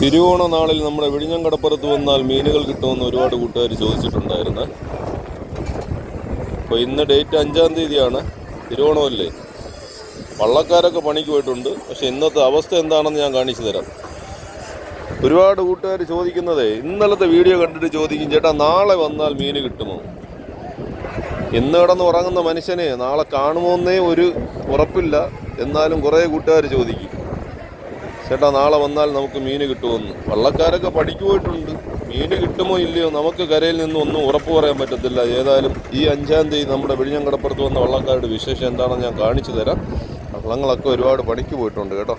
തിരുവോണ നാളിൽ നമ്മുടെ വിഴിഞ്ഞം കടപ്പുറത്ത് വന്നാൽ മീനുകൾ കിട്ടുമെന്ന് ഒരുപാട് കൂട്ടുകാർ ചോദിച്ചിട്ടുണ്ടായിരുന്നു. അപ്പോൾ ഇന്ന് ഡേറ്റ് അഞ്ചാം തീയതിയാണ്. തിരുവോണമല്ലേ വള്ളക്കാരൊക്കെ പണിക്ക് പോയിട്ടുണ്ട്. പക്ഷെ ഇന്നത്തെ അവസ്ഥ എന്താണെന്ന് ഞാൻ കാണിച്ചു തരാം. ഒരുപാട് കൂട്ടുകാർ ചോദിക്കുന്നതേ ഇന്നലത്തെ വീഡിയോ കണ്ടിട്ട് ചോദിക്കും ചേട്ടാ നാളെ വന്നാൽ മീന് കിട്ടുമോ? ഇന്ന് കിടന്ന് ഉറങ്ങുന്ന മനുഷ്യനെ നാളെ കാണുമോന്നേ ഒരു ഉറപ്പില്ല. എന്നാലും കുറേ കൂട്ടുകാർ ചോദിക്കും. ചേട്ടാ നാളെ വന്നാൽ നമുക്ക് മീൻ കിട്ടുമെന്ന്. വള്ളക്കാരൊക്കെ പഠിക്കു പോയിട്ടുണ്ട് മീൻ കിട്ടുമോ ഇല്ലയോ നമുക്ക് കരയിൽ നിന്നും ഒന്നും ഉറപ്പ് പറയാൻ പറ്റത്തില്ല. ഏതായാലും ഈ അഞ്ചാം തീയതി നമ്മുടെ വിഴിഞ്ഞം കടപ്പുറത്ത് വന്ന വള്ളക്കാരുടെ വിശേഷം എന്താണെന്ന് ഞാൻ കാണിച്ചു തരാം. വള്ളങ്ങളൊക്കെ ഒരുപാട് പണിക്ക് പോയിട്ടുണ്ട് കേട്ടോ.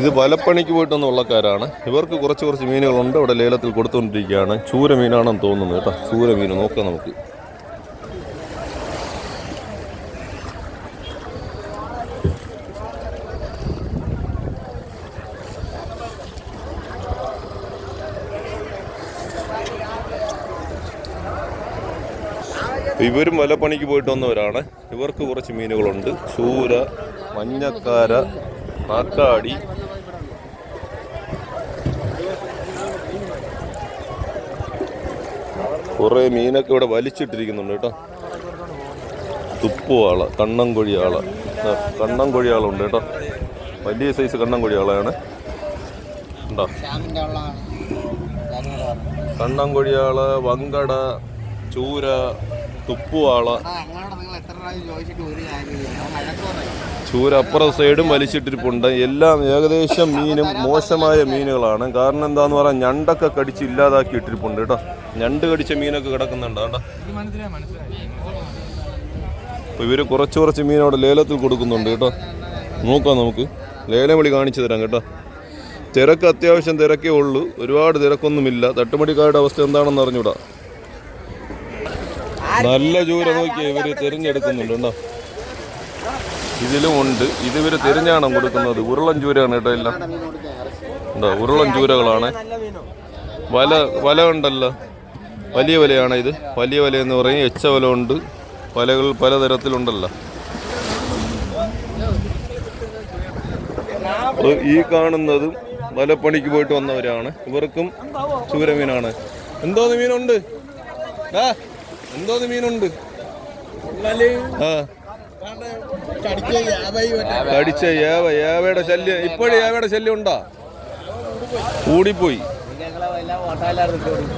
ഇത് വലപ്പണിക്ക് പോയിട്ട് വള്ളക്കാരാണ്. ഇവർക്ക് കുറച്ച് കുറച്ച് മീനുകളുണ്ട്. ഇവിടെ ലേലത്തിൽ കൊടുത്തുകൊണ്ടിരിക്കുകയാണ്. ചൂര മീനാണെന്ന് തോന്നുന്നു കേട്ടോ. ചൂര മീൻ നോക്കാം നമുക്ക്. ഇവരും വലപ്പണിക്ക് പോയിട്ട് വന്നവരാണ്. ഇവർക്ക് കുറച്ച് മീനുകളുണ്ട്. ചൂര മഞ്ഞക്കാര നാക്കാടി കുറേ മീനൊക്കെ ഇവിടെ വലിച്ചിട്ടിരിക്കുന്നുണ്ട് കേട്ടോ. തുപ്പുവാള കണ്ണൻകൊഴിയാള കണ്ണംകൊഴിയാളുണ്ട് കേട്ടോ. വലിയ സൈസ് കണ്ണൻകൊഴിയാളാണ് ഉണ്ടോ? കണ്ണൻകൊഴിയാൾ വങ്കട ചൂര തുപ്പുവാള. ചൂരപ്പുറം സൈഡും വലിച്ചിട്ടിരിപ്പുണ്ട്. എല്ലാം ഏകദേശം മീനും മോശമായ മീനുകളാണ്. കാരണം എന്താന്ന് പറയാൻ ഞണ്ടൊക്കെ കടിച്ച് ഇല്ലാതാക്കി ഇട്ടിരിപ്പുണ്ട് കേട്ടോ. ഞണ്ട് കടിച്ച മീനൊക്കെ കിടക്കുന്നുണ്ട് കേട്ടോ അപ്പോൾ ഇവർ കുറച്ച് കുറച്ച് മീൻ അവിടെ ലേലത്തിൽ കൊടുക്കുന്നുണ്ട് കേട്ടോ. നോക്കാം നമുക്ക്. ലേലം വിളി കാണിച്ചു തരാം കേട്ടോ. തിരക്ക് അത്യാവശ്യം തിരക്കേ ഉള്ളൂ. ഒരുപാട് തിരക്കൊന്നുമില്ല. തട്ടുമടിക്കാരുടെ അവസ്ഥ എന്താണെന്ന് അറിഞ്ഞൂടാ. നല്ല ചൂര നോക്കി ഇവർ തിരഞ്ഞെടുക്കുന്നുണ്ട് കേട്ടോ. ഇതിലും ഉണ്ട്. ഇത് ഇവർ തിരഞ്ഞാണ് കൊടുക്കുന്നത്? ഉരുളൻ ചൂരയാണ് കേട്ടോ എല്ലാം. ഉണ്ടോ? ഉരുളൻ ചൂരകളാണ് വല വല ഉണ്ടല്ലോ. വലിയ വലയാണ് ഇത്. വലിയ വല എന്ന് പറയും. എച്ച വല ഉണ്ട്. വലകൾ പലതരത്തിലുണ്ടല്ലോ. ഈ കാണുന്നതും വലപ്പണിക്ക് പോയിട്ട് വന്നവരാണ്. ഇവർക്കും ചൂരമീനാണ്. എന്തോന്ന് മീനുണ്ട്? ആ എന്തോന്ന് മീനുണ്ട്? കടിച്ച ഏവ ഏവയുടെ ശല്യം ഇപ്പോഴും ഏവയുടെ ശല്യം ഉണ്ടാ? കൂടിപ്പോയി.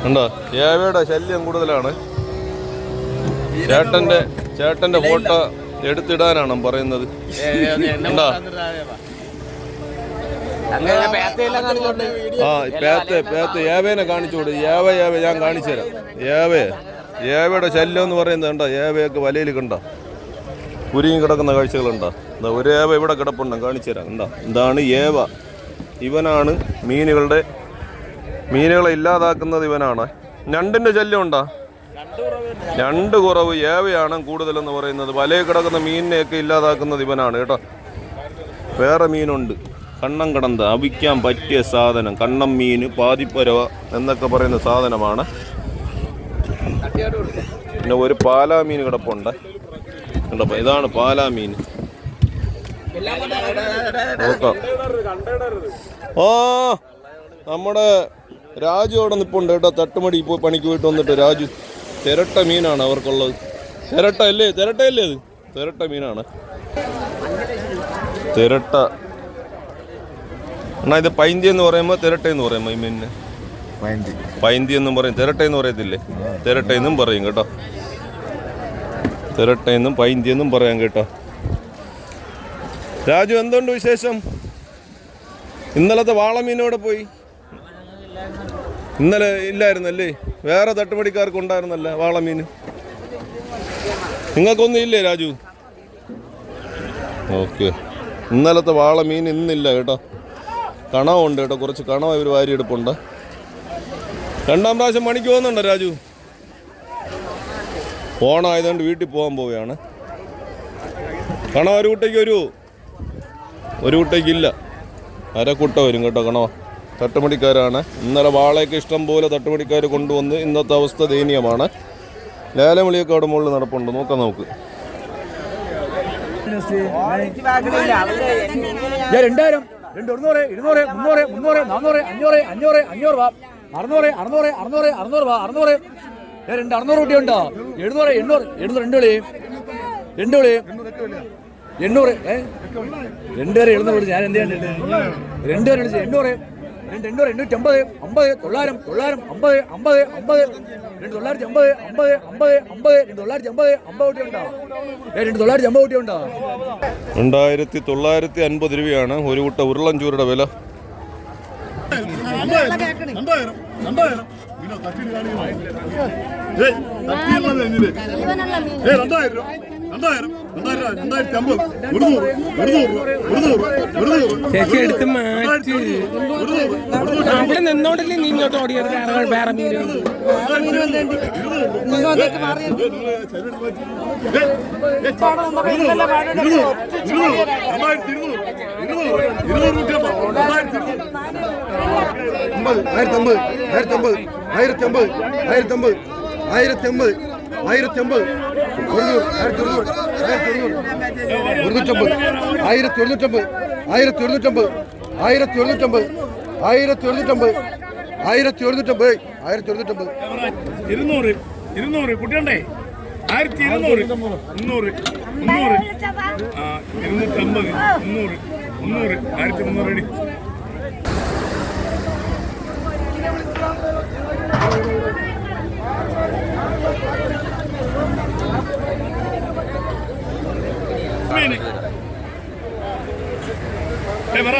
ഉണ്ടോ? ഏവയുടെ ശല്യം കൂടുതലാണ്. ചേട്ടന്റെ ചേട്ടന്റെ ഫോട്ടോ എടുത്തിടാനാണ് പറയുന്നത്. ഉണ്ടോ? ആ പേത്തെ പേത്തെ ഏവേനെ കാണിച്ചോട് ഏവ ഏവ ഞാൻ കാണിച്ചു തരാം ഏവേ ഏവയുടെ ശല്യം എന്ന് പറയുന്നത് കണ്ടോ? ഏവയൊക്കെ വലയിൽ കണ്ടോ? കുരുങ്ങി കിടക്കുന്ന കാഴ്ചകളുണ്ടോ? എന്താ ഒരു ഏവ ഇവിടെ കിടപ്പുണ്ടോ. കാണിച്ചു തരാം. കണ്ടോ? ഇതാണ് ഏവ. ഇവനാണ് മീനുകളുടെ മീനുകളെ ഇല്ലാതാക്കുന്നത് ഇവനാണ്. ഞണ്ടിന്റെ ശല്യം ഉണ്ടോ? ഞണ്ട് കുറവ് ഏവയാണ് കൂടുതലെന്ന് പറയുന്നത്. വലയിൽ കിടക്കുന്ന മീനിനെയൊക്കെ ഇല്ലാതാക്കുന്നത് ഇവനാണ് കേട്ടോ. വേറെ മീനുണ്ട്. കണ്ണം കടന്ത അവിക്കാൻ പറ്റിയ സാധനം. കണ്ണം മീൻ പാതിപ്പരവ എന്നൊക്കെ പറയുന്ന സാധനമാണ്. പിന്നെ ഒരു പാലാ മീൻ കിടപ്പുണ്ട് കിടപ്പം ഇതാണ് പാലാ മീൻ ആ നമ്മുടെ രാജു അവിടെ നിപ്പുണ്ട് കേട്ടോ. തട്ടുമടി ഇപ്പോൾ പണിക്ക് പോയിട്ട് വന്നിട്ട് രാജു തിരട്ട മീനാണ് അവർക്കുള്ളത്. തിരട്ട അല്ലേ? തിരട്ടയല്ലേ അത് തിരട്ട മീനാണ്. തിരട്ട എന്നാ ഇത് പൈന്തി എന്ന് പറയുമ്പോൾ തിരട്ട എന്ന് പറയുമ്പോൾ ഈ മീനിന്. പൈന്തി. എന്നും പറയും. തിരട്ട എന്ന് പറയത്തില്ലേ? തിരട്ട എന്നും പറയും കേട്ടോ. തിരട്ട എന്നും പൈന്തി എന്നും പറയാം കേട്ടോ. രാജു എന്തുണ്ട് വിശേഷം? ഇന്നലത്തെ വാളമീനോടെ പോയി? ഇന്നലെ ഇല്ലായിരുന്നല്ലേ? വേറെ തട്ടുപടിക്കാർക്ക് ഉണ്ടായിരുന്നല്ലേ വാളമീൻ? നിങ്ങൾക്കൊന്നും ഇല്ലേ രാജു? ഓക്കെ. ഇന്നലത്തെ വാളമീൻ ഇന്നില്ല കേട്ടോ. കണവുണ്ട് കേട്ടോ. കുറച്ച് കണവ ഇവർ വാരിയെടുപ്പുണ്ട്. രണ്ടാം പ്രാവശ്യം പണിക്ക് പോകുന്നുണ്ടോ രാജു? ഓണമായതുകൊണ്ട് വീട്ടിൽ പോകാൻ പോവുകയാണ്. കണവ ഒരു കുട്ടയ്ക്ക് ഒരു ഒരു കുട്ടയ്ക്കില്ല അരക്കുട്ട വരും കേട്ടോ കണവ. തട്ടുമണിക്കാരാണ് ഇന്നലെ വാളയൊക്കെ ഇഷ്ടം പോലെ തട്ടുമണിക്കാർ കൊണ്ടുവന്ന് ഇന്നത്തെ അവസ്ഥ ദയനീയമാണ്. ലേലം വിളിയൊക്കെ അവിടെ മുകളിൽ നടപ്പുണ്ട്. നോക്കാം നമുക്ക്. രണ്ടായിരം രണ്ട് ഇരുന്നൂറ് ഇരുന്നൂറ് മുന്നൂറ് മുന്നൂറ് നാന്നൂറ് അഞ്ഞൂറ് അഞ്ഞൂറ് അഞ്ഞൂറ് വാ. അറുന്നൂറ് അറുന്നൂറ് അറുന്നൂറ് അറുന്നൂറ് അറുന്നൂറ്. രണ്ട് അറുന്നൂറ് കുട്ടി ഉണ്ടോ? എഴുന്നൂറ് എണ്ണൂറ് എഴുന്നൂറ് രണ്ട് വിളി. രണ്ട് വിളി. എണ്ണൂറ് ഏ? രണ്ട് പേരെ എഴുന്നൂറ് വിളിച്ച്. ഞാൻ എന്ത് ചെയ്യാൻ രണ്ട് വിളിച്ചു. എണ്ണൂറ്. രണ്ട് എണ്ണൂറ് എണ്ണൂറ്റി അമ്പത് അമ്പത് തൊള്ളായിരം തൊള്ളായിരം അമ്പത് അമ്പത് അമ്പത്. രണ്ട് തൊള്ളായിരത്തി അമ്പത് അമ്പത് അമ്പത് അമ്പത്. രണ്ട് തൊള്ളായിരത്തി അമ്പത് അമ്പത് കുട്ടി ഉണ്ടോ? രണ്ട് തൊള്ളായിരത്തി അമ്പത് കുട്ടി ഉണ്ടോ? രണ്ടായിരത്തി തൊള്ളായിരത്തി അൻപത് രൂപയാണ് ഒരു കുട്ട ഉരുളഞ്ചൂരുടെ വില. ചേച്ചി എടുത്ത് മാറ്റി അവിടെ നിന്നോടല്ലേ നീ ഇങ്ങോട്ട് ഓടിയത് കാരണം വേറെ മീൻ രണ്ടായിരത്തി ഇരുന്നൂറ് ഇരുന്നൂറ് ഇരുന്നൂറ് രൂപ രണ്ടായിരത്തി ആയിരത്തമ്പത് ആയിരത്തമ്പത് ആയിരത്തമ്പത് ആയിരത്തമ്പത് ആയിരത്തമ്പത് ആയിരത്തമ്പത് ആയിരത്തി ഒരുന്നൂറ്റമ്പത് ആയിരത്തി ഒരുന്നൂറ്റമ്പത് ആയിരത്തി ഒരുന്നൂറ്റമ്പത് ആയിരത്തി ഒരുന്നൂറ്റമ്പത് ആയിരത്തി ഒരുന്നൂറ്റമ്പത് ആയിരത്തി ഒരുന്നൂറ്റമ്പത് ഇരുന്നൂറ് ഇരുന്നൂറ് കുട്ടിയുണ്ടേ ആയിരത്തി ഇരുന്നൂറ് മുന്നൂറ് മുന്നൂറ് ഇരുന്നൂറ്റമ്പത് മുന്നൂറ് മുന്നൂറ് ആയിരത്തി മുന്നൂറ് അടി മീന് ഏ, പറ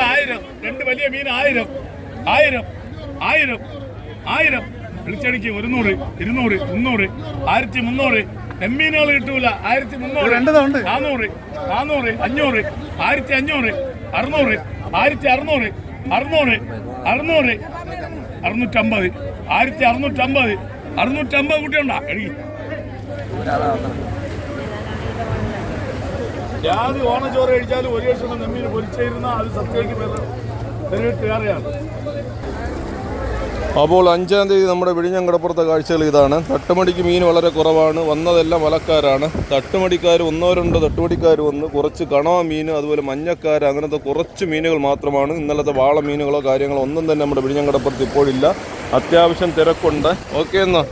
ആയിരം. രണ്ട് വലിയ മീൻ ആയിരം. ആയിരം. ആയിരം. ആയിരം. വിളിച്ചടിക്ക് ഒരുന്നൂറ് ഇരുന്നൂറ് മുന്നൂറ് ആയിരത്തി മുന്നൂറ്. നെമ്മീനുകൾ കിട്ടൂല. ആയിരത്തി മുന്നൂറ് നാന്നൂറ് നാന്നൂറ് അഞ്ഞൂറ് ആയിരത്തി അഞ്ഞൂറ് അറുന്നൂറ് ആയിരത്തി അറുന്നൂറ് അറുന്നൂറ് അറുന്നൂറ് അറുന്നൂറ്റമ്പത്. ആയിരത്തി അറുന്നൂറ്റമ്പത്. അറുന്നൂറ്റമ്പത് കുട്ടിയുണ്ടാ എനിക്ക് ജാതി ഓണച്ചോറ് കഴിച്ചാലും ഒരു വർഷം നെമ്മീന് പൊരിച്ചിരുന്ന അത് സത്യമായിട്ട് വേറെയാണ് അപ്പോൾ അഞ്ചാം തീയതി നമ്മുടെ വിഴിഞ്ഞങ്കടപ്പുറത്തെ കാഴ്ചകൾ ഇതാണ്. തട്ടുമടിക്ക് മീൻ വളരെ കുറവാണ്. വന്നതെല്ലാം വലക്കാരാണ്. തട്ടുമടിക്കാർ ഒന്നോ തട്ടുമടിക്കാർ വന്ന് കുറച്ച് കണവ മീൻ അതുപോലെ മഞ്ഞക്കാർ അങ്ങനത്തെ കുറച്ച് മീനുകൾ മാത്രമാണ്. ഇന്നലത്തെ വാള മീനുകളോ കാര്യങ്ങളോ ഒന്നും തന്നെ നമ്മുടെ വിഴിഞ്ഞങ്കടപ്പുറത്ത് ഇപ്പോഴില്ല. അത്യാവശ്യം തിരക്കുണ്ട്. ഓക്കെ എന്നാ.